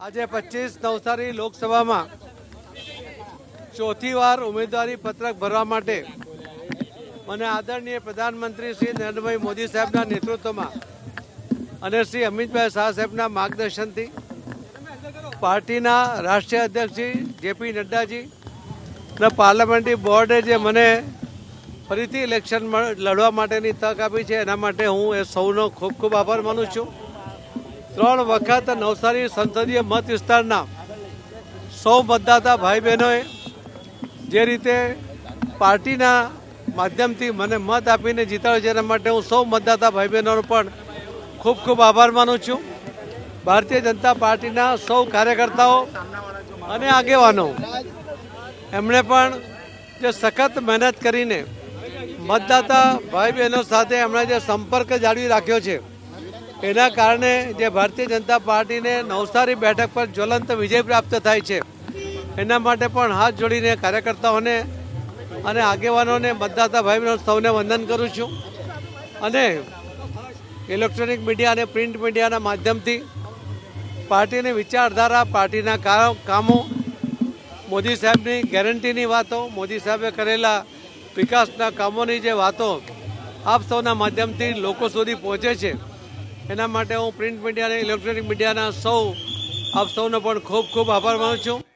આજે પચીસ નવસારી લોકસભામાં ચોથી વાર ઉમેદવારી પત્રક ભરવા માટે મને આદરણીય પ્રધાનમંત્રી શ્રી નરેન્દ્રભાઈ મોદી સાહેબના નેતૃત્વમાં અને શ્રી અમિતભાઈ શાહ સાહેબના માર્ગદર્શનથી પાર્ટીના રાષ્ટ્રીય અધ્યક્ષ શ્રી જેપી નડ્ડાજી અને પાર્લામેન્ટરી બોર્ડે જે મને ફરીથી ઇલેક્શન લડવા માટેની તક આપી છે, એના માટે હું એ સૌનો ખૂબ ખૂબ આભાર માનું છું. ત્રણ વખત નવસારી સંસદીય મત વિસ્તારના સૌ મતદાતા ભાઈ બહેનોએ જે રીતે પાર્ટીના માધ્યમથી મને મત આપીને જીતાડ્યો છે એના માટે હું સૌ મતદાતા ભાઈ બહેનોનો પણ ખૂબ ખૂબ આભાર માનું છું. ભારતીય જનતા પાર્ટીના સૌ કાર્યકર્તાઓ અને આગેવાનો, એમણે પણ જે સખત મહેનત કરીને મતદાતા ભાઈ બહેનો સાથે એમણે જે સંપર્ક જાળવી રાખ્યો છે એના કારણે જે ભારતીય જનતા પાર્ટીને નવસારી બેઠક પર જ્વલંત વિજય પ્રાપ્ત થાય છે, એના માટે પણ હાથ જોડીને કાર્યકર્તાઓને અને આગેવાનોને, મતદાતા ભાઈ સૌને વંદન કરું છું. અને ઇલેક્ટ્રોનિક મીડિયા અને પ્રિન્ટ મીડિયાના માધ્યમથી પાર્ટીની વિચારધારા, પાર્ટીના કામો, મોદી સાહેબની ગેરંટીની વાતો, મોદી સાહેબે કરેલા વિકાસના કામોની જે વાતો આપ સૌના માધ્યમથી લોકો સુધી પહોંચે છે. એના માટે હું પ્રિન્ટ મીડિયા અને ઇલેક્ટ્રોનિક મીડિયાના સૌ, આપ સૌનો પણ ખૂબ ખૂબ આભાર માનું છું.